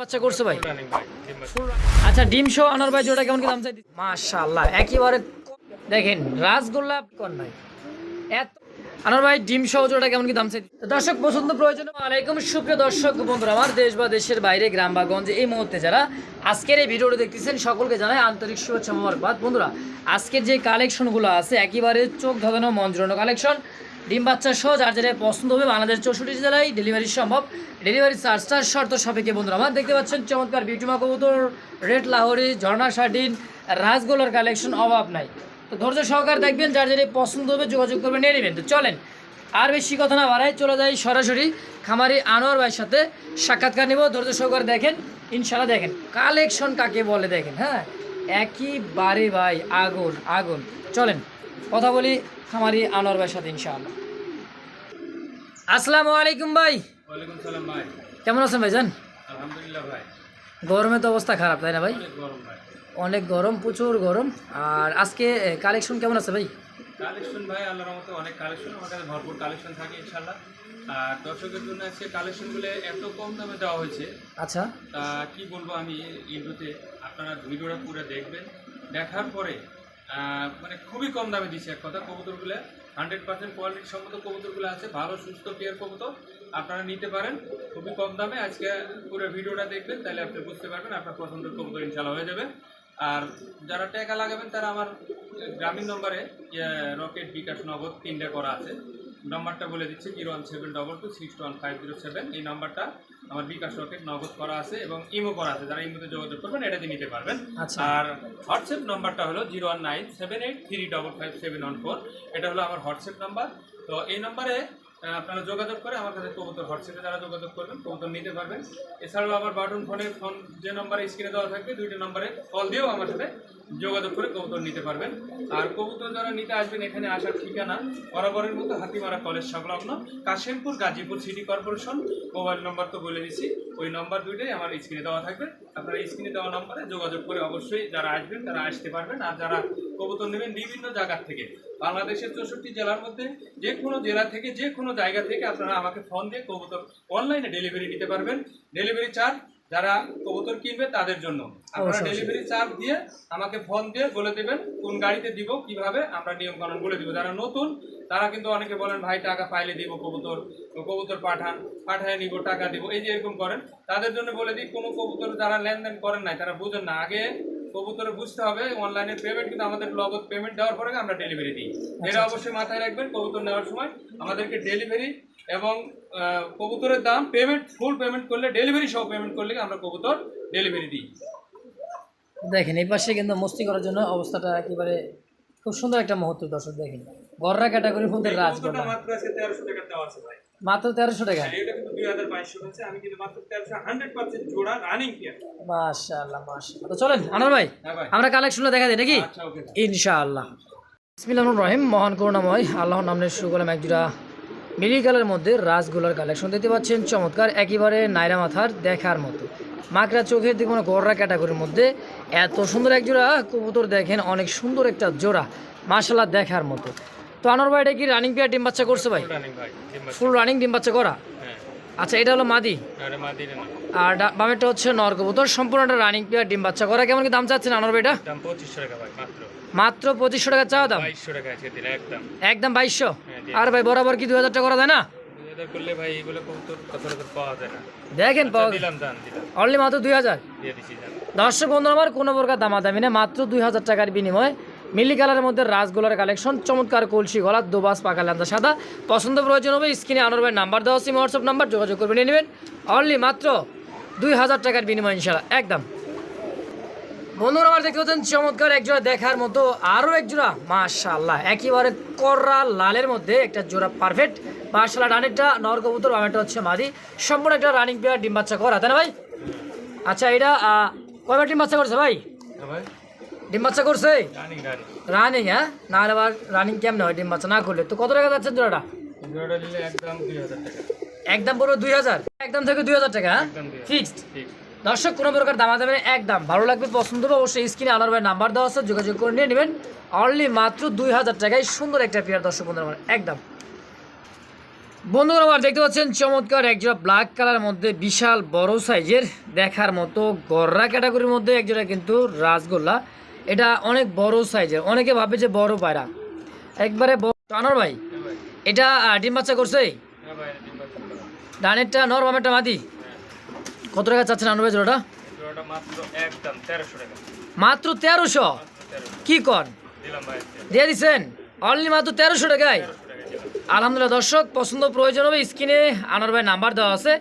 বাচ্চা করছে ভাই। আচ্ছা ডিম সহ আনার ভাই জোড়া কেমন কি দাম চাই মাশাআল্লাহ একেবারে দেখেন রাসগোল্লা কোন এত আনার ভাই ডিম সহ জোড়া কেমন কি দাম চাই দর্শক পছন্দ প্রয়োজন আলাইকুম সুপ্রিয় দর্শক বন্ধুরা আমার দেশ বা দেশের বাইরে গ্রাম বা গঞ্জে এই মুহূর্তে যারা আজকের এই ভিডিওটা দেখতেছেন সকলকে জানাই আন্তরিক শুভেচ্ছা মোবারকবাদ। বন্ধুরা আজকের যে কালেকশনগুলো আছে একেবারে চোখ ধাঁধানো মন কালেকশন ডিম বাচ্চা সহ যার যেটা পছন্দ হবে বাংলাদেশ চৌষট্টি জেলায় ডেলিভারি সম্ভব। ডেলিভারি চার্জটা শর্ত সাপেক্ষে বন্ধুরা আমার দেখতে পাচ্ছেন চমৎকার বিউটিমা কবুতর, রেড লাহোরি, ঝর্ণা শার্টিন রাজগোলার কালেকশন অভাব নাই। তো ধৈর্য সহকার দেখবেন, যার যেটা পছন্দ হবে যোগাযোগ করবেন, নিয়ে নেবেন। তো চলেন, আর বেশি কথা না বাড়াই চলে যাই সরাসরি খামারি আনোয়ার ভাইয়ের সাথে সাক্ষাৎকার নিব। ধৈর্য সহকার দেখেন ইনশাল্লাহ দেখেন কালেকশন কাকে বলে দেখেন হ্যাঁ? একইবারে ভাই, আগুন আগুন। চলেন। কথা বলি খামারি আনোয়ার ভাইয়ের সাথে ইনশাআল্লাহ। আসসালামু আলাইকুম ভাই। ওয়ালাইকুম সালাম ভাই। কেমন আছেন ভাই গরমে তো অবস্থা খারাপ তাই না ভাই? অনেক গরম ভাই। অনেক গরম প্রচুর গরম। আর আজকে কালেকশন কেমন আছে ভাই? কালেকশন ভাই আল্লাহর মতো অনেক কালেকশন আমার কাছে ভরপুর কালেকশন থাকে ইনশাল্লাহ আর দর্শকের জন্য আজকে কালেকশনগুলো এত কম দামে দেওয়া হয়েছে। আচ্ছা। তা কি বলব আমি ইন্ডোতে আপনারা ভিডিওটা পুরো দেখবেন। দেখার পরে মানে খুবই কম দামে দিচ্ছে এক কথা, কবুতরগুলো। হান্ড্রেড পার্সেন্ট কোয়ালিটি সম্মত কবুতরগুলো আছে, ভালো, সুস্থ পেয়ার কবুতর। আপনারা নিতে পারেন, খুবই কম দামে। আজকে পুরো ভিডিওটা দেখবেন, তাহলে আপনি বুঝতে পারবেন আপনার পছন্দের কবুতর ইনশাল্লাহ হয়ে যাবে। আর যারা টাকা লাগাবেন, তারা আমার গ্রামীণ নম্বরে রকেট বিকাশ নগদ তিনটা করা আছে। নম্বরটা বলে দিচ্ছি zero one seven double two six one five zero seven এই নাম্বারটা আমার বিকাশ রকেট নগদ করা আছে এবং ইমো করা আছে। যারা ইমোতে যোগাযোগ করবেন এটাতে নিতে পারবেন। আচ্ছা। আর হোয়াটসঅ্যাপ নাম্বারটা হলো zero one nine seven eight three double five seven one four. এটা হলো আমার হোয়াটসঅ্যাপ নাম্বার। তো এই নাম্বারে আপনারা যোগাযোগ করে আমার কাছে কবুতর হোয়াটসঅ্যাপে যারা যোগাযোগ করবেন কবুতর নিতে পারবেন। এছাড়াও আমার বাটন ফোনে ফোন যে নম্বরে স্ক্রিনে দেওয়া থাকবে দুইটা নম্বরে কল দিয়েও আমার সাথে যোগাযোগ করে কবুতর নিতে পারবেন। আর কবুতর যারা নিতে আসবেন এখানে আসার ঠিকানা বরাবরের মতো হাতিমারা কলেজ সংলগ্ন Kashimpur Gazipur city corporation. Mobile number তো বলে দিচ্ছি ওই নম্বর দুইটাই আমার স্ক্রিনে দেওয়া থাকবে। আপনারা স্ক্রিনে দেওয়া নম্বরে যোগাযোগ করে অবশ্যই যারা আসবেন তারা আসতে পারবেন। আর যারা কবুতর নেবেন বিভিন্ন জায়গার থেকে, বাংলাদেশের চৌষট্টি জেলার মধ্যে যে কোনো জেলা থেকে, যে কোনো জায়গা থেকে আপনারা আমাকে ফোন দিয়ে কবুতর অনলাইনে ডেলিভারি নিতে পারবেন। ডেলিভারি চার্জ যারা কবুতর কিনবে তাদের জন্য। আপনারা ডেলিভারি চার্জ দিয়ে আমাকে ফোন দিয়ে বলে দেবেন কোন গাড়িতে দিব কীভাবে আমরা নিয়ম কানুন বলে দিব। যারা নতুন তারা কিন্তু অনেকে বলেন ভাই টাকা পাইলে দিব কবুতর কবুতর পাঠান পাঠায় নিব টাকা দিব। এই যে এরকম করেন তাদের জন্য বলে দিই কোনো কবুতর যারা লেনদেন করেন নাই তারা বুঝেন না। আগে কবুতরে বুঝতে হবে অনলাইনে পেমেন্ট কিন্তু আমাদের নগদ পেমেন্ট দেওয়ার পরে আমরা ডেলিভারি দিই। এটা অবশ্যই মাথায় রাখবেন কবুতর নেওয়ার সময় আমাদেরকে ডেলিভারি এবং কবুতরের দাম পেমেন্ট ফুল পেমেন্ট করলে ডেলিভারি সহ পেমেন্ট করলে আমরা কবুতর ডেলিভারি দিই। দেখেন এই পাশে কিন্তু মস্তি করার জন্য অবস্থাটা একেবারে খুব সুন্দর একটা মুহূর্ত দর্শক দেখেন। গররা ক্যাটাগরি মধ্যে কবুতরটা মাত্র আছে তেরোশো টাকা দেওয়া আছে ভাই। মাত্র তেরোশো টাকা? এটা কিন্তু দুই হাজার আমি কিন্তু মাত্র তেরোশো হান্ড্রেড পার্সেন্ট জোড়া রানিং পেয়ার মাশাআল্লাহ মাশাআল্লাহ। তো চলেন আনোয়ার ভাই হ্যাঁ আমরা কালেকশনটা দেখা দিই নাকি? আচ্ছা ওকে। ইনশাআল্লাহ। ইসমিল্লাহ রহিম মহান করুণাময় আল্লাহর নামে শুরু করলাম একজোড়া মিলি কালার মধ্যে রাজগোলার কালেকশন দেখতে পাচ্ছেন। চমৎকার একেবারে নাইরা মাথার দেখার মতো। মাকড়া চোখের দিকে কোনো গড়রা ক্যাটাগরির মধ্যে এত সুন্দর এক জোড়া কবুতর দেখেন অনেক সুন্দর একটা জোড়া মাশাল্লাহ দেখার মতো। তো আনোয়ার ভাই এটা কি রানিং পেয়ার ডিম বাচ্চা করছে ভাই। ফুল রানিং ডিম বাচ্চা। করা? হ্যাঁ। আচ্ছা এটা হলো মাদি? আরে না। আর বামেরটা হচ্ছে নর কবুতর। সম্পূর্ণটা রানিং পেয়ার ডিম বাচ্চা করা। কেমন কি দাম চাচ্ছেন আনোয়ার ভাই এটা? দাম পঁচিশশো টাকা ভাই মাত্র। মাত্র পঁচিশশো টাকা চাওয়া দাম? একদম। বাইশশো? হ্যাঁ, আর ভাই বরাবর কি দু হাজার টাকা করা যায় না? দেখেন আচ্ছা, অনলি মাত্র দুই হাজার? দর্শক বন্ধু আমার কোনো প্রকার দামাদামি না মাত্র দুই হাজার টাকার বিনিময়ে। মিলি কালারের মধ্যে রাজগোলার কালেকশন চমৎকার কলসি গলা দোবাস পাকা লান্দা সাদা। পছন্দ প্রয়োজন হবে স্ক্রিনে আনোর ভাই নাম্বার দেওয়া সিম হোয়াটসঅ্যাপ নাম্বার যোগাযোগ করবে নিয়ে নেবেন। অনলি মাত্র দুই হাজার টাকার বিনিময় ইনশাল্লাহ একদম। বন্ধুরা আমার দেখতে পাচ্ছেন চমৎকার একজোড়া দেখার মতো আরও এক জোড়া মাশাল্লাহ একেবারে কররা লালের মধ্যে একটা জোড়া পারফেক্ট মাশাল্লাহ রানিরটা নর কবুতর বামেরটা হচ্ছে মাদি। সম্পূর্ণ একটা রানিং পেয়ার ডিম বাচ্চা করা তাই না ভাই? আচ্ছা এটা কয়বার ডিম বাচ্চা করছে ভাই? ডিম বাচ্চা করছে? রানিং হ্যাঁ? নাহলে আবার রানিং কেমন হয় ডিম বাচ্চা না করলে? তো কত টাকা যাচ্ছে জোড়াটা? একদম পুরো দুই হাজার? একদম থেকে দুই হাজার টাকা হ্যাঁ? ফিক্সড দর্শক কোনো প্রকার দামা দামে একদম ভালো লাগবে পছন্দ হবে অবশ্যই স্ক্রিনে আনার ভাই নাম্বার দেওয়া আছে যোগাযোগ করে নিয়ে নেবেন। অনলি মাত্র দুই হাজার টাকায় সুন্দর একটা পেয়ার দর্শক বন্ধুরা আমার একদম। বন্ধুরা আমার দেখতে পাচ্ছেন চমৎকার একজোড়া ব্ল্যাক কালার মধ্যে বিশাল বড় সাইজের দেখার মতো গররা ক্যাটাগরির মধ্যে একজোড়া কিন্তু রাসগোল্লা। এটা অনেক বড় সাইজের অনেকে ভাবে যে বড় পায়রা। একবারে বড় আনোয়ার ভাই এটা ডিম বাচ্চা করছে? হ্যাঁ। ডানেরটা নর বামেরটা মাদি কত টাকা চাচ্ছেন ভাই জোড়াটা? মাত্র তেরোশো কি ভাই দিয়ে দিচ্ছেন অনলি মাত্র তেরোশো টাকায়? আলহামদুলিল্লাহ দর্শক পছন্দ প্রয়োজন হবে স্ক্রিনে আনোয়ার ভাই নাম্বার দেওয়া আছে।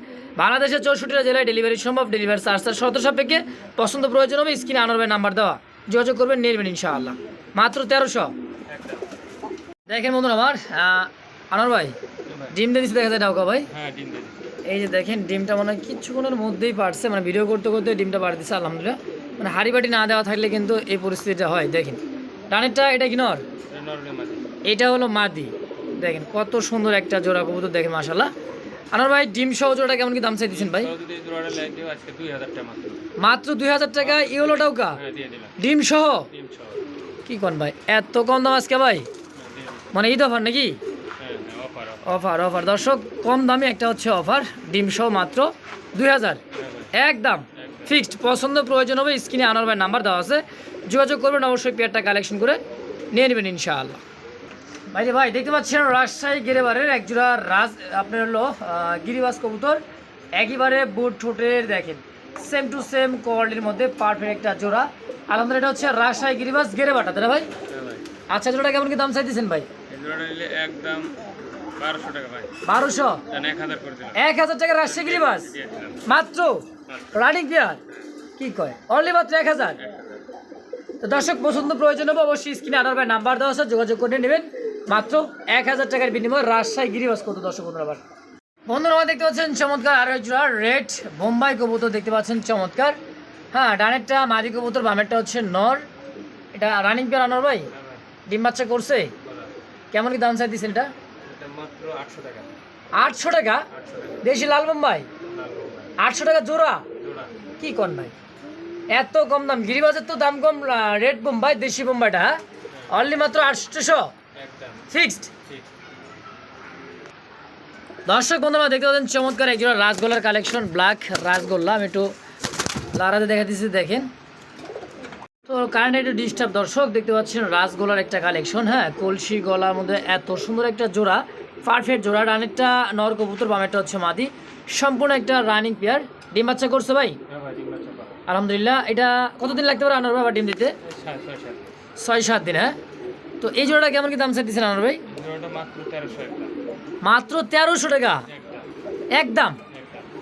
বাংলাদেশের চৌষট্টিটা জেলায় ডেলিভারি সম্ভব ডেলিভারি চার্জ তার শর্ত সাপেক্ষে পছন্দ প্রয়োজন হবে স্ক্রিনে আনোয়ার ভাই নাম্বার দেওয়া। যোগাযোগ করবেন নেবেন ইনশাআল্লাহ। মাত্র তেরোশো। দেখেন বন্ধুরা আমার আহ, আনোয়ার ভাই ডিম দিয়ে দিচ্ছে দেখা যায় ডাউকা ভাই। হ্যাঁ ডিম দিয়ে এই যে দেখেন ডিমটা মানে কিছুক্ষণের মধ্যেই পারছে মানে ভিডিও করতে করতে ডিমটা পার দিচ্ছে আলহামদুলিল্লাহ। মানে হাড়ি বাটি না দেওয়া থাকলে কিন্তু এই পরিস্থিতিটা হয় দেখেন। ডানেরটা এটা কি নর? এটা হলো মাদি। দেখেন কত সুন্দর একটা জোড়া কবুতর দেখেন মাশাল্লাহ আনার ভাই ডিম সহ জোড়াটা কেমন কি দাম চাই দিচ্ছেন ভাই? মাত্র দুই হাজার টাকা ইউলো টাকা দিয়ে দিলাম ডিম সহ। কি কোন ভাই এত কম দাম আজকে ভাই? মানে ঈদ অফার নাকি? Offer offer. দর্শক কম দামে একটা হচ্ছে অফার ডিম সহ মাত্র দুই হাজার। ভাই একদম ফিক্সড পছন্দ প্রয়োজন হবে স্ক্রিনে আনার ভাই নাম্বার দেওয়া আছে। যোগাযোগ করবেন অবশ্যই পেয়ারটা কালেকশন করে নিয়ে নেবেন ইনশাআল্লাহ। ভাই ভাই দেখতে পাচ্ছেন রাজশাহী গিরিবারের একজোড়া রাজ আপনার হলো গিরিবাস কবুতর। একইবারে বুট ঠোঁটের দেখেন সেম টু সেম কোয়ালিটির মধ্যে পারফেক্ট একটা জোড়া। আলহামদুলিল্লাহ এটা হচ্ছে রাজশাহী গিরিবাস গেরেবাটা তাই ভাই? হ্যাঁ আচ্ছা জোড়াটা কেমন কি দাম চাইতেছেন ভাই? একদম বারোশো এক হাজার টাকা রাজশাহী মাত্র? Running pair? কি কয়? অনলি মাত্র এক হাজার? তো দর্শক পছন্দ প্রয়োজন হবে অবশ্যই স্ক্রিনে আনার ভাই নাম্বার দেওয়া আছে যোগাযোগ করে নেবেন। মাত্র এক হাজার টাকার বিনিময়ে রাজশাহী গিরিবাস কত দর্শক বন্ধুরা আবার? বন্ধুরা আমার দেখতে পাচ্ছেন চমৎকার আরও জোড়া রেড বোম্বাই কবুতর দেখতে পাচ্ছেন চমৎকার। হ্যাঁ ডানেরটা মাদি কবুতর বামেরটা হচ্ছে নর। এটা রানিং পেয়ার আনার ভাই? ডিম বাচ্চা করছে? কেমন কি দাম চাই দিচ্ছেন এটা? মাত্র আটশো টাকা। আটশো টাকা? দেশি লাল বোম্বাই? আটশো টাকা জোড়া? কি কর এত কম দাম। গিরিবাজের তো দাম কম রেড বোম্বাই দেশি বোম্বাইটা অনলি মাত্র আটশোশো ফিক্সড দর্শক বন্ধুরা দেখতে পাচ্ছেন চমৎকার একজোড়া রাসগোল্লার কালেকশন ব্ল্যাক রাসগোল্লা। আমি একটু লারাতে দেখা দিচ্ছি দেখেন। তো কারেন্ট একটু ডিস্টার্ব দর্শক দেখতে পাচ্ছেন রাসগোলার একটা কালেকশন হ্যাঁ? কলসি গলার মধ্যে এত সুন্দর একটা জোড়া। পারফেক্ট জোড়া রানেরটা নর কবুতর বামেরটা হচ্ছে মাদি। সম্পূর্ণ একটা রানিং পেয়ার ডিম বাচ্চা করছে ভাই? হ্যাঁ আলহামদুলিল্লাহ। এটা কতদিন লাগতে পারে আনার ভাই ডিম দিতে? ছয় সাত। দিন হ্যাঁ? তো এই জোড়াটা কেমন কি দাম চাইতেছেন আনার ভাই? মাত্র তেরোশো টাকা? একদম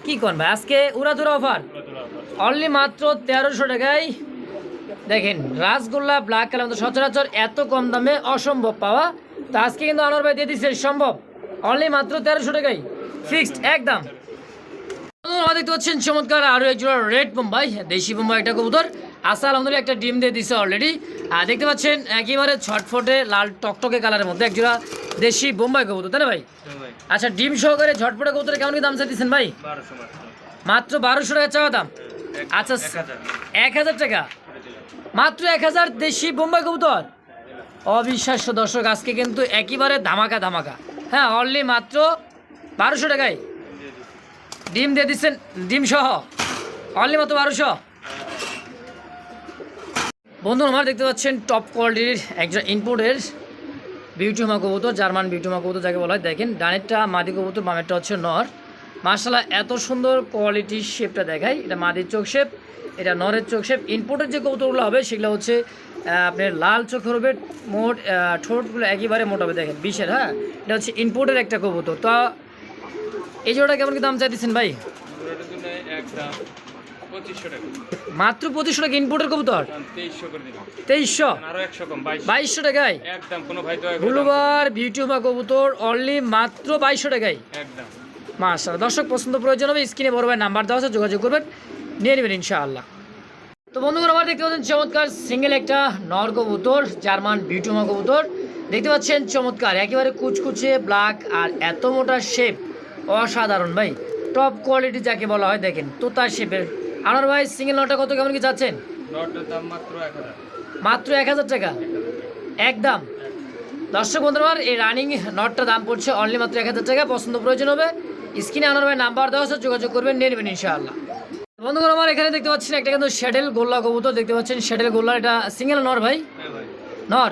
কি কোন ভাই? আজকে উড়াধুরা অফার অফার অনলি মাত্র তেরোশো টাকায়। দেখেন রাসগোল্লা ব্ল্যাক কালার মতো সচরাচর এত কম দামে অসম্ভব পাওয়া। তো আজকে কিন্তু আনোয়ার ভাই দিয়ে দিচ্ছে সম্ভব। অনলি মাত্র তেরোশো টাকাই। ফিক্সড একদম। বন্ধুরা, দেখতে পাচ্ছেন চমৎকার আরও এক জোড়া রেড বোম্বাই দেশি বোম্বাই একটা কবুতর। আসা আলহামদুলিল্লাহ একটা ডিম দিয়ে দিছে অলরেডি আর দেখতে পাচ্ছেন একেবারে ছটফটে লাল টকটকে কালারের মধ্যে এক জোড়া দেশি বোম্বাই কবুতর তাই না ভাই? হ্যাঁ আচ্ছা ডিম সহকারে ঝটপটে কবুতরে কেমন কি দাম চাইতেছেন ভাই? মাত্র মাত্র বারোশো টাকা চাওয়া দাম। আচ্ছা এক হাজার। টাকা? মাত্র এক হাজার দেশি বোম্বাই কবুতর? অবিশ্বাস্য দর্শক আজকে কিন্তু একেবারে ধামাকা ধামাকা। হ্যাঁ অনলি মাত্র বারোশো টাকায়। ডিম দিয়ে দিচ্ছেন, ডিম সহ। অনলি মাত্র বারোশো। বন্ধু আমার দেখতে পাচ্ছেন টপ কোয়ালিটির একজন ইনপুটের বিউটিমা কবুতর জার্মান বিউটিমা কবুতর যাকে বলা হয়। দেখেন, ডানেরটা মাদি কবুতর, বামেরটা হচ্ছে নর। মার্শাল্লাহ এত সুন্দর কোয়ালিটির শেপটা দেখায়। এটা মাদির চোখ শেপ এটা নরের চোখ শেপ ইনপুটের যে কবুতরগুলো হবে, সেগুলো হচ্ছে আপনার লাল চোখ হবে, মোট ঠোঁটগুলো একেবারে মোট হবে, দেখেন, বিশের হ্যাঁ? এটা হচ্ছে ইনপুটের একটা কবুতর। তো, এই জোড়াটা কেমন কি দাম চাইতেছেন ভাই? মাত্র পঁচিশশো টাকা ইনপুটের কবুতর? তেইশশো? বাইশশো টাকায়? ব্লুবার বিউটিউবা কবুতর অনলি মাত্র বাইশশো টাকায়। মাসাল দর্শক, পছন্দ প্রয়োজন হবে, স্ক্রিনে বড় ভাই নাম্বার দেওয়া আছে, যোগাযোগ করবেন, নিয়ে নেবেন ইনশাআল্লাহ। তো বন্ধুরা আমার দেখতে পাচ্ছেন চমৎকার সিঙ্গেল একটা নর কবুতর জার্মান বিউটিউমা কবুতর। দেখতে পাচ্ছেন চমৎকার একেবারে কুচকুচে ব্ল্যাক আর এত মোটা শেপ অসাধারণ ভাই টপ কোয়ালিটি যাকে বলা হয় দেখেন তোতা শেপের আমার ভাই সিঙ্গেল নটা কত কেমন কি যাচ্ছেন? মাত্র এক হাজার। টাকা? একদম দর্শক বন্ধুবার এই রানিং নটটা দাম পড়ছে অনলি মাত্র এক হাজার টাকা। পছন্দ প্রয়োজন হবে। স্ক্রিনে আনার ভাই নাম্বার দেওয়া যোগাযোগ করবেন নিয়ে নেবেন ইনশাআল্লাহ। বন্ধুগণ আমার এখানে দেখতে পাচ্ছেন একটা কিন্তু শ্যাডেল গোল্লা কবুতর। দেখতে পাচ্ছেন শ্যাডেল গোল্লা এটা সিঙ্গেল নর ভাই? হ্যাঁ নর?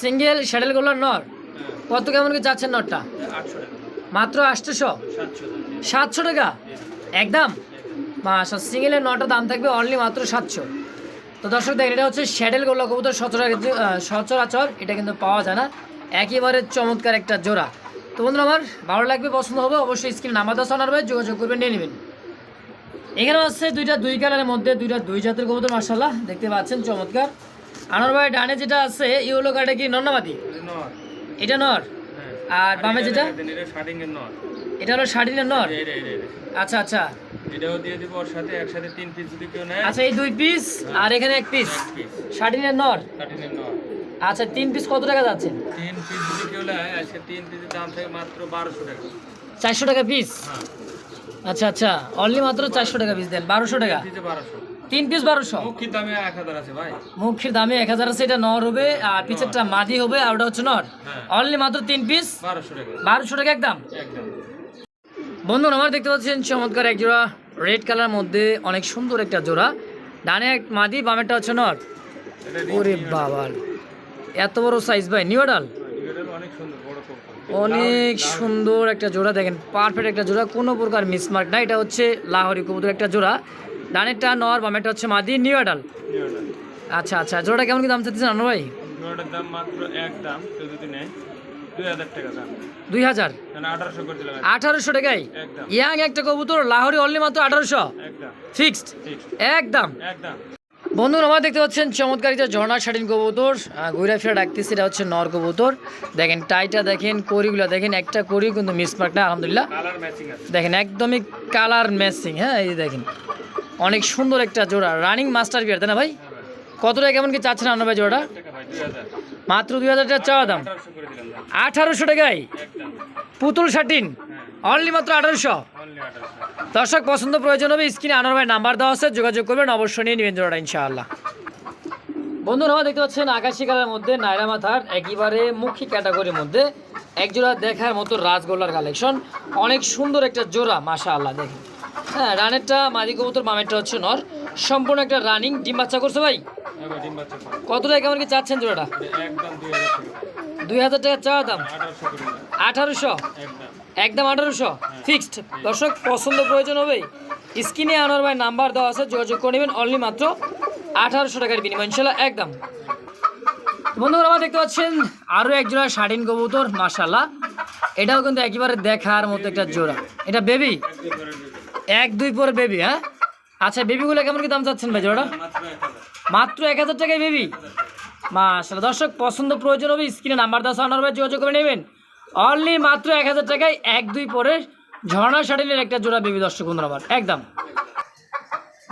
সিঙ্গেল শ্যাডেল গোল্লার নর? হ্যাঁ। কত কেমন কি চাচ্ছেন নরটা? মাত্র আটশোশো? সাতশো টাকা। একদম? মাসা সিঙ্গেলের নটা দাম থাকবে অনলি মাত্র সাতশো। তো দর্শক দেখেন এটা হচ্ছে শ্যাডেল গোল্লা কবুতর সচরাচর সচরাচর এটা কিন্তু পাওয়া যায় না। একেবারে চমৎকার একটা জোড়া। তো বন্ধুরা আমার ভালো লাগবে পছন্দ হবে অবশ্যই স্ক্রিন নাম্বার দশ আনার ভাই যোগাযোগ করবেন নিয়ে নেবেন। এখানে আছে দুইটা দুই কালারের মধ্যে দুইটা দুই জাতের কবুতর মার্শাল্লাহ দেখতে পাচ্ছেন চমৎকার। আনার ভাই ডানে যেটা আছে ইউলো কার্ডে কি নন্নামাদি নর। এটা নর? হ্যাঁ। আর বামে যেটা? এটা হলো শাড়িনের নর। আচ্ছা আচ্ছা। এটাও দিয়ে দিব ওর সাথে একসাথে তিন পিস যদি কেউ নেয়। আচ্ছা এই দুই পিস আর এখানে এক পিস নর? আচ্ছা তিন পিস কত টাকা যাচ্ছে? তিন পিস যদি কেউ নেয় আজকে তিন পিসের দাম থাকে মাত্র বারোশো টাকা। চারশো টাকা পিস হ্যাঁ। আচ্ছা আচ্ছা। অনলি মাত্র চারশো টাকা পিস দেন। বারোশো টাকা? তিন পিস বারোশো। মুখির দামে এক হাজার আছে ভাই। মুখের দামে এক হাজার আছে এটা নর হবে আর পিছেরটা মাদি হবে আর ওটা হচ্ছে নর। হ্যাঁ। অনলি মাত্র তিন পিস বারোশো টাকা। বারোশো টাকা একদম? বন্ধুরা আমার দেখতে পাচ্ছেন চমৎকার এক জোড়া রেড কালার মধ্যে অনেক সুন্দর একটা জোড়া। ডানে এক মাদি বামেরটা হচ্ছে নর। ওরে বাবার। এত বড় সাইজ ভাই নিউ ডাল অনেক সুন্দর। অনেক সুন্দর একটা জোড়া দেখেন পারফেক্ট একটা জোড়া কোনো প্রকার মিসমার্ক না। এটা হচ্ছে লাহোরি কবুতর একটা জোড়া। ডানেরটা নর বামেরটা হচ্ছে মাদি নিউ আডাল আচ্ছা আচ্ছা জোড়াটা কেমন কি দাম চাচ্ছেন আনো ভাই? জোড়াটার দাম মাত্র এক দাম কেউ যদি নেয় দুই হাজার আঠারোশো টাকায়? ইয়াং একটা কবুতর লাহোরি অনলি মাত্র আঠারোশো? ফিক্সড একদম একদম বন্ধুরা আমার দেখতে পাচ্ছেন চমৎকার একটা ঝর্ণা শাটিন কবুতর। ঘুরে ফিরে ডাকতেছে এটা হচ্ছে নর কবুতর। দেখেন টাইটা দেখেন করিগুলো দেখেন একটা করি কিন্তু মিসমার্ক না আলহামদুলিল্লাহ। দেখেন একদমই কালার ম্যাচিং হ্যাঁ এই যে দেখেন। অনেক সুন্দর একটা জোড়া রানিং মাস্টার বিয়ার তাই না ভাই? ভাই কত টাকা কেমন কি চাচ্ছেন আপনার ভাই জোড়াটা? মাত্র দুই হাজার টাকা চাওয়া আঠারোশো দাম আঠারোশো টাকায়? পুতুল শাটিন? হ্যাঁ। অনলি মাত্র আঠারোশো। দর্শক পছন্দ প্রয়োজন হবে স্ক্রিনে আনোয়ার ভাই নাম্বার দেওয়া আছে যোগাযোগ করবেন অবশ্যই নিয়ে নেবেন জোড়াটা ইনশাআল্লাহ। বন্ধুরা আমার দেখতে পাচ্ছেন আকাশি কালার মধ্যে নায়রা মাথার একেবারে মুখী ক্যাটাগরির মধ্যে এক জোড়া দেখার মতো রাজগোল্লার কালেকশন। অনেক সুন্দর একটা জোড়া মাশা আল্লাহ দেখেন। হ্যাঁ রানেরটা মাদি কবুতর মামেরটা হচ্ছে নর। সম্পূর্ণ একটা রানিং ডিম বাচ্চা করছে ভাই? কত টাকা কেমন কি চাচ্ছেন জোড়াটা? দুই হাজার টাকা। চাওয়া দাম? আঠারোশো একদম আঠারোশো। ফিক্সড দর্শক, পছন্দ প্রয়োজন হবে স্ক্রিনে আনোয়ার ভাই নাম্বার দেওয়া আছে, যোগাযোগ করে নেবেন। অনলি মাত্র আঠারোশো টাকার বিনিময়, ইনশাল্লাহ, একদম। বন্ধুরা, আমার দেখতে পাচ্ছেন আরও এক জোড়া শাড়িন কবুতর মাশাল্লাহ এটাও কিন্তু একেবারে দেখার মতো একটা জোড়া। এটা বেবি এক, দুই পর বেবি হ্যাঁ? আচ্ছা বেবিগুলো কেমন কি দাম চাচ্ছেন ভাই জোড়াটা? মাত্র এক হাজার টাকায় বেবি মাশাল্লাহ দর্শক, পছন্দ প্রয়োজন হবে স্ক্রিনে নাম্বার দেওয়া আনার ভাই, যোগাযোগ করে নেবেন। অনলি মাত্র এক হাজার টাকায় এক দুই পরে ঝর্ণা শাড়িলের একটা জোড়া বেবি দর্শক বন্ধুরা আমার একদম।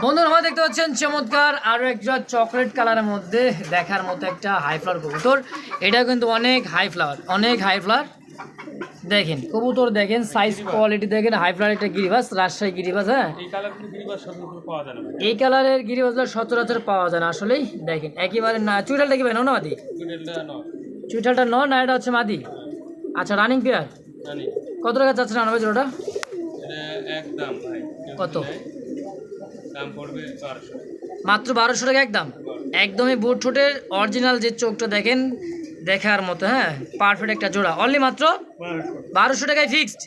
বন্ধুরা আমার দেখতে পাচ্ছেন চমৎকার আরও একটা চকলেট কালারের মধ্যে দেখার মতো একটা হাই ফ্লাওয়ার কবুতর। এটা কিন্তু অনেক হাই ফ্লাওয়ার অনেক হাই ফ্লাওয়ার দেখেন কবুতর দেখেন সাইজ কোয়ালিটি দেখেন হাই ফ্লাওয়ার একটা গিরিবাস রাজশাহী গিরিবাস হ্যাঁ? এই কালার কিন্তু গিরিবাস সচরাচর পাওয়া যায় না। এই কালারের গিরিবাজটা সচরাচর পাওয়া যায় না আসলেই। দেখেন একেবারে না চুইটালটা কি ভাই না মাদি? চুইটালটা ন না এটা হচ্ছে মাদি? আচ্ছা রানিং পেয়ার কত টাকা চাচ্ছেন এক ভাই। কেউ কত? দাম পড়বে মাত্র বারোশো টাকা একদম একদমই বুট ঠোঁটের অরিজিনাল যে চোখটা দেখেন দেখার মতো হ্যাঁ? পারফেক্ট একটা জোড়া। অনলি মাত্র বারোশো। টাকায় ফিক্সড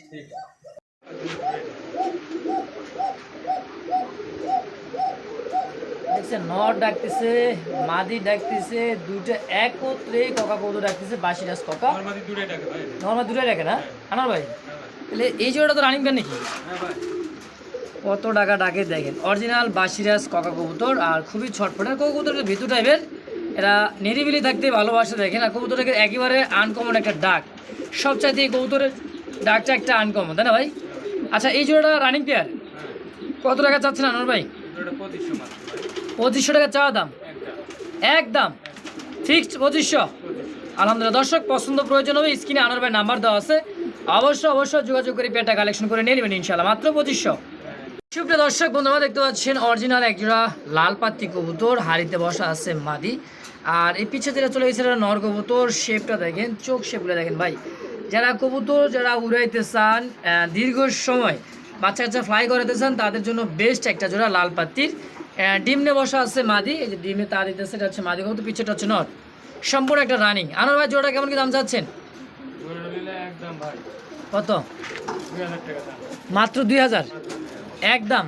দেখছেন নর ডাকতেছে মাদি ডাকতেছে দুটো একত্রে ককা কৌতো ডাকতেছে বাসিরাজ ককা। মাঝে দুটাই টাকা ভাই। নর্মাল দুটোই রাখে না? আনার ভাই? হ্যাঁ তাহলে এই জোড়াটা তো রানিং প্যান নাকি? হ্যাঁ ভাই। কত টাকা ডাকে দেখেন। অরিজিনাল বাসিরাজ ককা কবুতর আর খুবই ছটফটের কবুতরের ভিতু টাইপের এরা নিরিবিলি থাকতে ভালোবাসে দেখেন আর কবুতরের একেবারে আনকমন একটা ডাক। সবচাইতে এই কবুতরের ডাকটা একটা আনকমন তাই না ভাই? আচ্ছা এই জোড়াটা রানিং পেয়ার হ্যাঁ। কত টাকা চাচ্ছেন আনোর ভাই? পঁচিশশো ভাই পঁচিশশো টাকা চাওয়া দাম। একদম। ফিক্সড পঁচিশশো। আলহামদুলিল্লাহ, দর্শক, পছন্দ, প্রয়োজন হবে স্ক্রিনে আনোর ভাই নাম্বার দেওয়া আছে। অবশ্যই অবশ্যই যোগাযোগ করে পেটা কালেকশন করে নিয়ে নেবেন ইনশাল্লাহ মাত্র পঁচিশশো। সুপ্রিয় দর্শক, বন্ধুরা, দেখতে পাচ্ছেন অরিজিনাল একজোড়া লাল পাত্তি কবুতর, হাড়িতে বসা আছে মাদি। আর এই পিছে যেটা চলে গেছে নর কবুতর শেপটা দেখেন, চোখ শেপগুলো দেখেন ভাই। যারা কবুতর, যারা উড়াইতে চান দীর্ঘ সময় বাচ্চা কাচ্চা ফ্লাই করাতে চান, তাদের জন্য বেস্ট একটা জোড়া লাল পাত্তির ডিমনে বসা আছে মাদি। এই যে ডিমে তা দিতেছে, এটা হচ্ছে মাদি। কবুতর পিছেটা হচ্ছে নট সম্পূর্ণ একটা রানিং আনোয়ার ভাই জোড়া কেমন কি দাম চাচ্ছেন? কত? মাত্র দুই হাজার। একদম।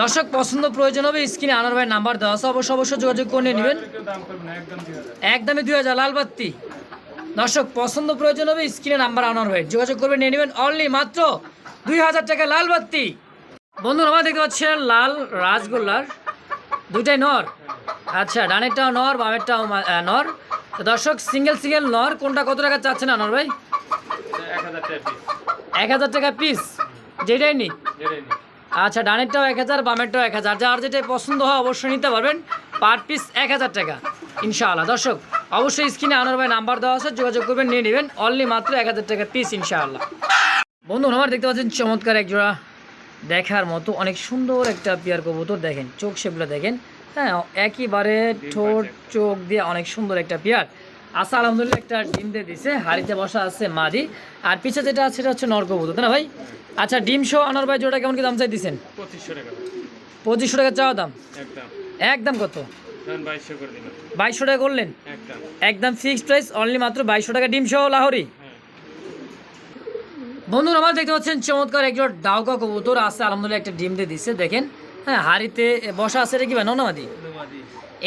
দর্শক, পছন্দ, প্রয়োজন হবে, স্ক্রিনে আনার ভাই নাম্বার দেওয়া আছে। অবশ্য অবশ্যই যোগাযোগ করে নেবেন। একদমই দুই হাজার, লাল বাত্তি। দর্শক, পছন্দ, প্রয়োজন হবে, স্ক্রিনে নাম্বার আনার ভাই যোগাযোগ করবে নিয়ে নেবেন। অনলি মাত্র দুই হাজার টাকা লাল বাত্তি। বন্ধু আমরা দেখতে পাচ্ছেন লাল রাসগোল্লার দুইটাই নর। আচ্ছা ডানেরটাও নর বামেরটাও নর। তো দর্শক সিঙ্গেল সিঙ্গেল নর কোনটা কত টাকা চাচ্ছেন আনার ভাই? এক হাজার টাকা পিস এক হাজার টাকা পিস যেটাই নি। আচ্ছা ডানেরটাও এক হাজার বামেরটাও এক হাজার। যার যেটাই পছন্দ হয় অবশ্যই নিতে পারবেন। পার পিস এক হাজার টাকা ইনশাআল্লাহ। দর্শক অবশ্যই স্ক্রিনে আনোয়ার ভাই নাম্বার দেওয়া আছে যোগাযোগ করবেন নিয়ে নেবেন। অনলি মাত্র এক হাজার টাকা পিস ইনশাআল্লাহ। বন্ধু আমার দেখতে পাচ্ছেন চমৎকার এক জোড়া দেখার মতো অনেক সুন্দর একটা পিয়ার কবুতর দেখেন চোখ সেগুলো দেখেন। হ্যাঁ একইবারে ঠোঁট চোখ দিয়ে অনেক সুন্দর একটা পেয়ার। আসা আলহামদুলিল্লাহ একটা ডিম দিয়ে দিছে হাড়িতে বসা আছে মাদি। আর পিছে যেটা আছে সেটা হচ্ছে নর কবুতর তাই না ভাই? আচ্ছা ডিম সহ আনার ভাই জোড়া কেমন কি দাম চাই দিচ্ছেন পঁচিশশো টাকা। পঁচিশশো টাকা চাওয়া দাম? একদম। একদম কত? বাইশশো টাকা করলেন? একদম। ফিক্সড প্রাইস অনলি মাত্র বাইশশো টাকা ডিম সহ লাহরি? বন্ধুরা আমার দেখতে পাচ্ছেন চমৎকার একজন ডাউকা কবুতর। আছে আলহামদুলিল্লাহ একটা ডিম দিয়ে দিচ্ছে দেখেন। হ্যাঁ হাড়িতে বসা আছে এটা কি ভাই? ননা মাদি?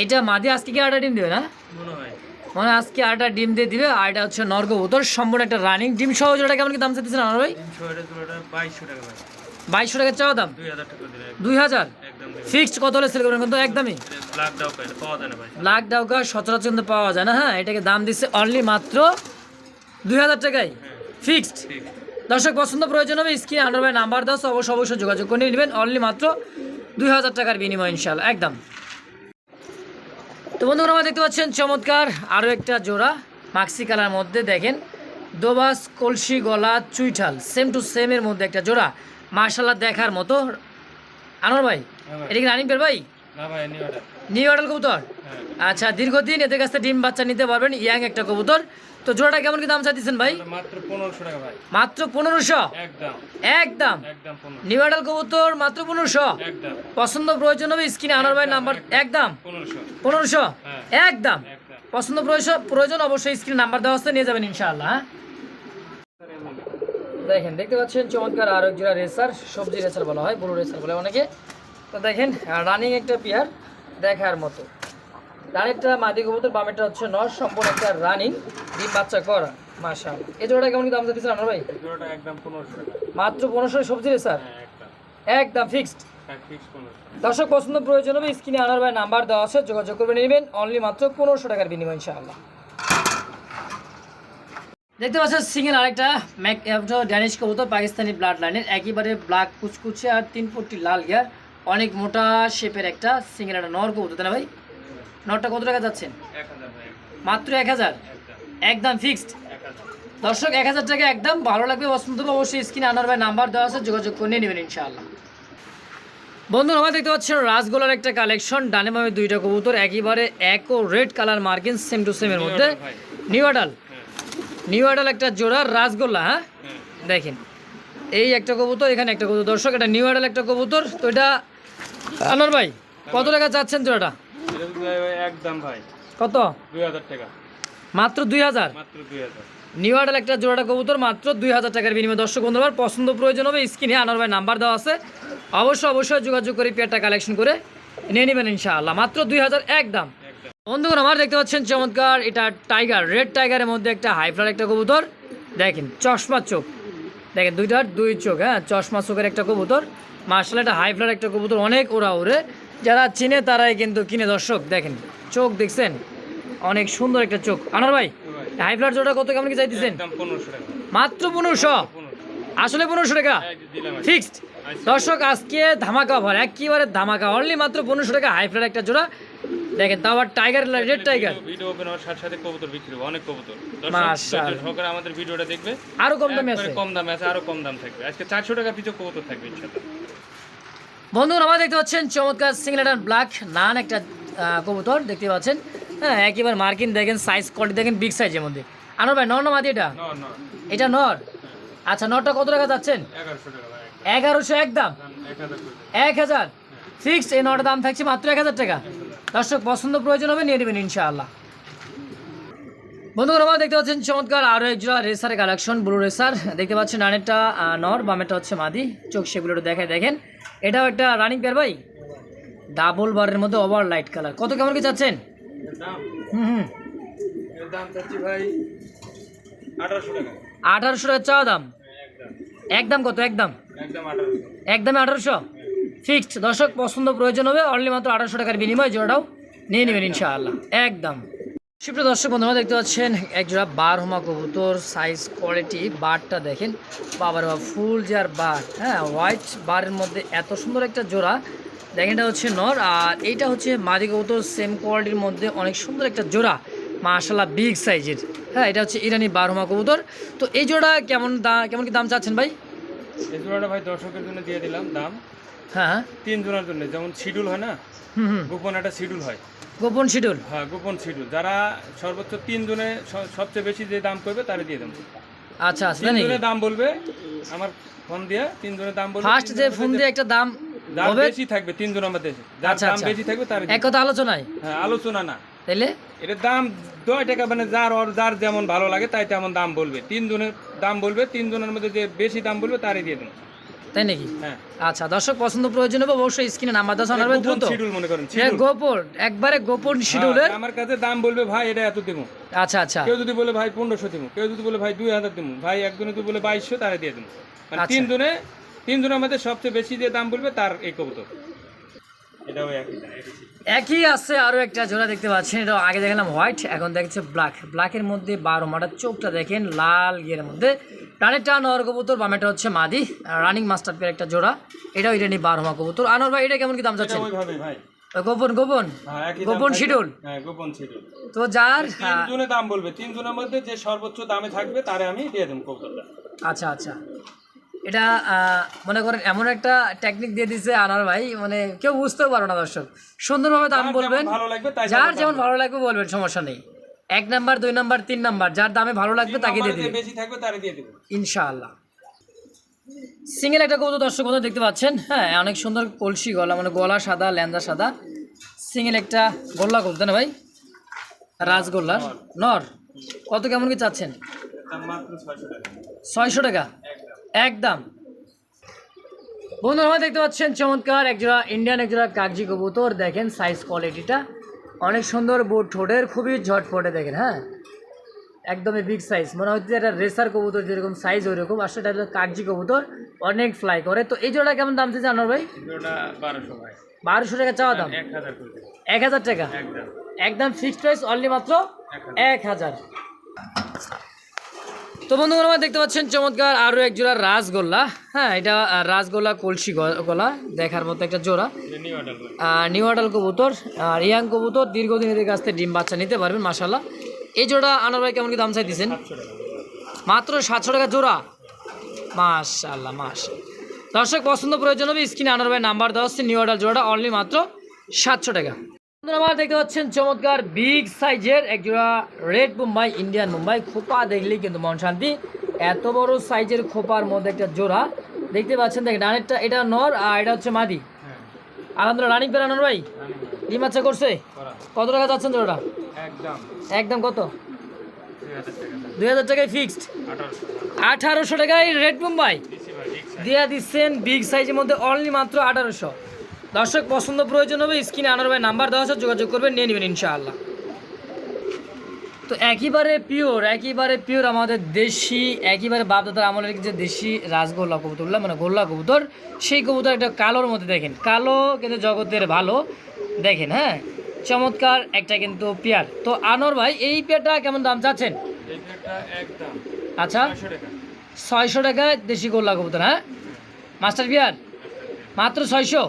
এটা মাদি আজকে কি আটটা ডিম দেবে না? মনে হয়। আজকে আটটা ডিম দিয়ে দিবে আর এটা হচ্ছে নর কবুতর সম্পূর্ণ একটা রানিং ডিম সহ। জোড়া কেমন কি দাম চাইতেছেন আমার ভাই? বাইশশো টাকা চাওয়া দাম? দুই হাজার ফিক্সড কত হলে সেল করবেন কিন্তু একদমই? ব্ল্যাক না ডাউকা সচরাচর কিন্তু পাওয়া যায় না হ্যাঁ? এটাকে দাম দিচ্ছে অনলি মাত্র দুই হাজার টাকায়। ফিক্সড ঠিক দর্শক পছন্দ প্রয়োজন হবে স্ক্রিনে আন্ডার ভাই নাম্বার দাও অবশ্যই অবশ্যই যোগাযোগ করে নেবেন। অনলি মাত্র দুই হাজার টাকার বিনিময় ইনশাল্লাহ একদম। তো বন্ধুরা আমরা দেখতে পাচ্ছেন চমৎকার আরও একটা জোড়া। মাক্সি কালার মধ্যে দেখেন দোবাস কলসি গলা চুইঠাল সেম টু সেমের মধ্যে একটা জোড়া। মার্শাল্লাহ দেখার মতো। আনোয়ার ভাই হ্যাঁ এটা কি রানিং পের ভাই? না ভাই নিউ অর্ডার কবুতর? হ্যাঁ। আচ্ছা দীর্ঘদিন এদের কাছে ডিম বাচ্চা নিতে পারবেন ইয়াং একটা কবুতর। তো জোড়াটা কেমন কি দাম চাইতেছেন ভাই? মাত্র পনেরোশো টাকা ভাই। মাত্র পনেরোশো? একদম। নিউ অর্ডার কবুতর মাত্র পনেরোশো? পছন্দ প্রয়োজন হবে স্ক্রিনে আনার ভাই নাম্বার। একদম পনেরোশো। হ্যাঁ। একদম? পছন্দ প্রয়োজন প্রয়োজন অবশ্যই স্ক্রিন নাম্বার দেওয়া হচ্ছে নিয়ে যাবেন ইনশাআল্লাহ হ্যাঁ? দেখেন দেখতে পাচ্ছেন চমৎকার আর এক জোড়া রেসার সবজি রেসার বলা হয় বড় রেসার বলে অনেকে। তো দেখেন রানিং একটা পেয়ার দেখার মতো। রানিংটা মাদি কবুতর বামেরটা হচ্ছে নর সম্পূর্ণ একটা রানিং। ডিম বাচ্চা করা মাসা এই জোড়াটা কেমন দাম চাইতেছেন আপনার ভাই? মাত্র পনেরোশো সবজি রেসার হ্যাঁ একদম। ফিক্সড পনেরোশো দর্শক পছন্দ প্রয়োজন হবে স্ক্রিনে আনার ভাই নাম্বার দেওয়া আছে যোগাযোগ করবে নেবেন। অনলি মাত্র পনেরোশো টাকার বিনিময় ইনশাআল্লাহ। দেখতে পাচ্ছেন সিঙ্গেল আরেকটা ম্যাক ড্যানিশ কবুতর পাকিস্তানি ব্লাড লাইনের একেবারে ব্ল্যাক কুচকুচে আর তিন ফুটটি লাল গিয়ার অনেক মোটা শেপের একটা সিঙ্গেল একটা নর কবুতর তাই না ভাই? নরটা কত টাকা যাচ্ছেন? মাত্র এক হাজার? একদম ফিক্সড দর্শক এক হাজার টাকা একদম ভালো লাগবে পছন্দ অবশ্যই স্ক্রিনে আনার ভাই নাম্বার দেওয়া আছে যোগাযোগ করে নিয়ে নেবেন ইনশাআল্লাহ। বন্ধু আমরা দেখতে পাচ্ছেন রাসগোলার একটা কালেকশন ডানে বামে দুইটা কবুতর একেবারে এক ও রেড কালার মার্কিন সেম টু সেমের মধ্যে। Order ভাই। নিউ আডাল হ্যাঁ নিউ আডাল একটা জোড়া রাসগোল্লা হ্যাঁ? হ্যাঁ। দেখেন এই একটা কবুতর এখানে একটা কবুতর। দর্শক এটা নিউ আডাল একটা কবুতর তো এটা আনোয়ার ভাই কত টাকা চাচ্ছেন জোড়াটা? একদম ভাই। কত? দুই হাজার টাকা। মাত্র দুই হাজার? মাত্র দুই হাজার। নিউ আডাল একটা জোড়াটা কবুতর মাত্র দুই হাজার টাকার বিনিময়ে। দর্শক বন্ধুবার পছন্দ প্রয়োজন হবে স্ক্রিনে আনার ভাই নাম্বার দেওয়া আছে। অবশ্যই অবশ্যই যোগাযোগ করে পেয়ারটা কালেকশন করে নিয়ে নেবেন ইনশাআল্লাহ। মাত্র দুই হাজার এক দাম একদম। বন্ধুগণ আমার দেখতে পাচ্ছেন চমৎকার এটা টাইগার রেড টাইগারের মধ্যে একটা হাইফ্লার একটা কবুতর। দেখেন চশমা চোখ। দেখেন দুইটার দুই চোখ হ্যাঁ? চশমা চোখের একটা কবুতর মার্শাল একটা হাইফ্লার একটা কবুতর অনেক ওরা ওরে যারা চিনে তারাই কিন্তু কিনে দর্শক দেখেন চোখ দেখছেন অনেক সুন্দর একটা চোখ। আনার ভাই ভাই হাইফ্লার জোড়া কত কেমন কি চাইতেছেন? মাত্র পনেরোশো? আসলে পনেরোশো টাকা? এই যে দিলাম আর কি। ফিক্সড দর্শক আজকে ধামাকা অফার একেবারে ধামাকা অনলি মাত্র পনেরোশো টাকা হাই হাইফ্লার একটা জোড়া। দেখেন তাও আবার tiger red tiger video- open হওয়ার সাথে সাথে কবুতর বিক্রি হবে অনেক কবুতর। মাশাআল্লাহ। সহকারে আমাদের ভিডিওটা দেখবে। আরও কম দামে আছে। কম দামে আছে আরও কম দাম থাকবে। আজকে চারশো টাকা পিছু কবুতর থাকবে ইনশাল্লাহ বন্ধুরা আমরা দেখতে পাচ্ছেন চমৎকার সিংলেটার ব্ল্যাক নান একটা কবুতর দেখতে পাচ্ছেন? হ্যাঁ একেবারে মার্কিন দেখেন সাইজ কোয়ালিটি দেখেন বিগ সাইজের মধ্যে। আনোয়ার ভাই নর না মাদি এটা? এটা নর? আচ্ছা নরটা কত টাকা যাচ্ছেন? এগারোশো একদম এক হাজার। করে। এক হাজার? ফিক্সড এই নটার দাম থাকছে মাত্র এক হাজার টাকা। দর্শক পছন্দ প্রয়োজন হবে নিয়ে নেবেন ইনশাআল্লাহ। বন্ধুরা আমার দেখতে পাচ্ছেন চমৎকার আরও এক জোড়া রেসারের কালেকশন ব্লু রেসার। দেখতে পাচ্ছেন রানেরটা নর বামেরটা হচ্ছে মাদি। চোখ সেগুলো দেখায় দেখেন। এটাও একটা রানিং পেয়ার ভাই। ডাবল বারের মধ্যে ওভার লাইট কালার কত কেমন কি চাচ্ছেন? হুম হুম। আঠারোশো টাকা। চাওয়া দাম? একদম। একদম কত? একদম? একদম আঠারোশো? ফিক্সড। দর্শক, পছন্দ প্রয়োজন হবে অনলি মাত্র আঠারোশো টাকার বিনিময়ে জোড়াটাও নিয়ে নেবেন ইনশাআল্লাহ। একদম। সুপ্রিয় দর্শক, বন্ধুরা, দেখতে পাচ্ছেন, এক জোড়া বার হোমা কবুতর সাইজ কোয়ালিটি বারটা দেখেন। বাবার বা ফুল যে আর বার হ্যাঁ হোয়াইট বারের মধ্যে এত সুন্দর একটা জোড়া। দেখেন, এটা হচ্ছে নর, আর এইটা হচ্ছে মাদি কবুতর সেম কোয়ালিটির মধ্যে অনেক সুন্দর একটা জোড়া। মাশাল্লাহ বিগ সাইজের হ্যাঁ এটা হচ্ছে ইরানি বার হোমা কবুতর। তো এই জোড়া কেমন দাম কেমন কি দাম চাচ্ছেন ভাই? এই জোড়াটা ভাই দর্শকের জন্য দিয়ে দিলাম, দাম হ্যাঁ হ্যাঁ। তিন জন্য যেমন শিডিউল হয় না? গোপন একটা শিডিউল হয়। গোপন শিডিউল হ্যাঁ গোপন শিডিউল যারা সর্বোচ্চ তিন জনে সবচেয়ে বেশি যে দাম করবে তারা দিয়ে দেবো। আচ্ছা আচ্ছা তিন জনের দাম বলবে আমার ফোন দিয়ে তিন জনের দাম বলবে ফার্স্ট যে ফোন দিয়ে একটা দাম হবে? বেশি থাকবে তিন জনের মধ্যে যার আচ্ছা, দাম আচ্ছা। বেশি থাকবে তার এক কথা আলোচনায়? হ্যাঁ আলোচনা না। তাইলে? এটার দাম দশ টাকা মানে যার ওর যার যেমন ভালো লাগে তাই তেমন দাম বলবে। তিন জনের দাম বলবে তিন জনের মধ্যে যে বেশি দাম বলবে তারই দিয়ে দেন তাই নাকি? হ্যাঁ। আচ্ছা দর্শক পছন্দ প্রয়োজন হবে অবশ্যই স্ক্রিনে নাম্বার দাও দ্রুত। শিডিউল মনে করেন গোপন একবারে গোপন শিডিউলের হ্যাঁ, আমার কাছে দাম বলবে ভাই এটা এত দেবো। আচ্ছা আচ্ছা। কেউ যদি বলে ভাই পনেরোশো দেবো। কেউ যদি বলে ভাই দুই হাজার দেবো। ভাই একজনে যদি বলে বাইশশো তারা দিয়ে দেবো। মানে আচ্ছা। তিন জনে তিন জনের মধ্যে সবচেয়ে বেশি যে দাম বলবে তার এই কবুতর। এটাও একই একই আছে আরও একটা জোড়া দেখতে পাচ্ছেন এটা আগে দেখলাম হোয়াইট এখন দেখছে ব্ল্যাক। ব্ল্যাকের মধ্যে বারো মাটার চোখটা দেখেন লাল ইয়ের মধ্যে। টানেরটা নর কবুতর বামেটা হচ্ছে মাদি। রানিং মাস্টার পেয়ার একটা জোড়া। এটাও ইরানি বারো মা কবুতর। আনোর ভাই এটা কেমন কি দাম ভাই। গোপন গোপন? হ্যাঁ গোপন। শিডিউল? হ্যাঁ গোপন শিডিউল। তো যার তিন জনে দাম বলবে। তিন জনের মধ্যে যে সর্বোচ্চ দামে থাকবে তারে আমি দিয়ে দেবো কবুতরটা। আচ্ছা আচ্ছা। এটা আহ, মনে করেন এমন একটা টেকনিক দিয়ে দিছে আনার ভাই। মানে কেউ বুঝতেও পারো না দর্শক। সুন্দরভাবে দাম বলবেন। যার যেমন ভালো লাগবে বলবেন সমস্যা নেই। এক নাম্বার দুই নাম্বার তিন নাম্বার যার দামে ভালো লাগবে। তাকে দিয়ে দিবেন। বেশি থাকবে তারে দিয়ে দেবো ইনশাআল্লাহ। সিঙ্গেল একটা কবুতর দর্শক বন্ধু দেখতে পাচ্ছেন হ্যাঁ অনেক সুন্দর কলসি গলা মানে গলা সাদা ল্যান্দা সাদা। সিঙ্গেল একটা গোল্লা কবুতর না ভাই? রাজগোল্লার নর। কত কেমন কি চাচ্ছেন? ছয়শো টাকা। একদম একদম বন্ধুরা দেখতে পাচ্ছেন চমৎকার একজোড়া ইন্ডিয়ান একজোড়া কাগজি কবুতর। দেখেন সাইজ কোয়ালিটিটা অনেক সুন্দর বুট ঠোঁটের খুবই ঝটফটে দেখেন হ্যাঁ? একদমই বিগ সাইজ মনে হচ্ছে একটা রেসার কবুতর যেরকম সাইজ ওইরকম। আসলে এটা কাগজি কবুতর অনেক ফ্লাই করে। তো এই জোড়া কেমন দাম চাইছে আনোয়ার ভাই? বারোশো টাকা চাওয়া দাম? এক হাজার টাকা? একদম। ফিক্সড প্রাইস অনলি মাত্র এক হাজার। তো বন্ধুগণ, আমার দেখতে পাচ্ছেন চমৎকার আরও এক জোড়া রাসগোল্লা। হ্যাঁ এটা রাসগোল্লা কলসি গলা, দেখার মতো একটা জোড়া। নিউ আডাল কবুতর, আর ইয়াং কবুতর, দীর্ঘদিন এদের কাছ থেকে ডিম বাচ্চা নিতে পারবেন মাসাল্লাহ এই জোড়া আনার ভাই কেমন কি দাম চাই দিচ্ছেন মাত্র সাতশো টাকা জোড়া। মাশাল্লাহ মাশাল্লাহ দর্শক, পছন্দ প্রয়োজন হবে, স্ক্রিনে আনার ভাই নাম্বার দেওয়া হচ্ছে নিউ আডাল জোড়াটা অনলি মাত্র সাতশো টাকা। আমার দেখতে পাচ্ছেন চমৎকার বিগ সাইজের এক জোড়া রেড মুম্বাই ইন্ডিয়ান মুম্বাই। খোপা দেখলেই কিন্তু মন শান্তি। এত বড় সাইজের খোপার মধ্যে একটা জোড়া। দেখতে পাচ্ছেন দেখেন ডানেরটা এটা নর আর এটা হচ্ছে মাদি। আলহামদুলিল্লাহ রানিং পের আনার ভাই। ডিম বাচ্চা করছে? কত টাকা যাচ্ছেন জোড়াটা? একদম। একদম কত? দুই হাজার টাকা। টাকায় ফিক্সড আঠারোশো। টাকায় রেড মুম্বাই। দিয়া দিচ্ছেন বিগ সাইজের মধ্যে অনলি মাত্র আঠারোশো। দর্শক পছন্দ প্রয়োজন হবে স্ক্রিনে আনার ভাই নাম্বার দেওয়া আছে যোগাযোগ করবেন নিয়ে নেবেন ইনশাআল্লাহ। তো একেবারে পিওর একেবারে পিওর আমাদের দেশি একেবারে বাপদাদার আমলের যে দেশি রাজগোল্লা কবুতরগুলো মানে গোল্লা কবুতর সেই কবুতর একটা কালোর মধ্যে দেখেন কালো কিন্তু জগতের ভালো দেখেন হ্যাঁ? চমৎকার একটা কিন্তু পেয়ার। তো আনোর ভাই এই পেয়ারটা কেমন দাম চাচ্ছেন? আচ্ছা। ছয়শো টাকা। টাকায় দেশি গোল্লা কবুতর হ্যাঁ? মাস্টার বিয়ার মাত্র ছয়শো?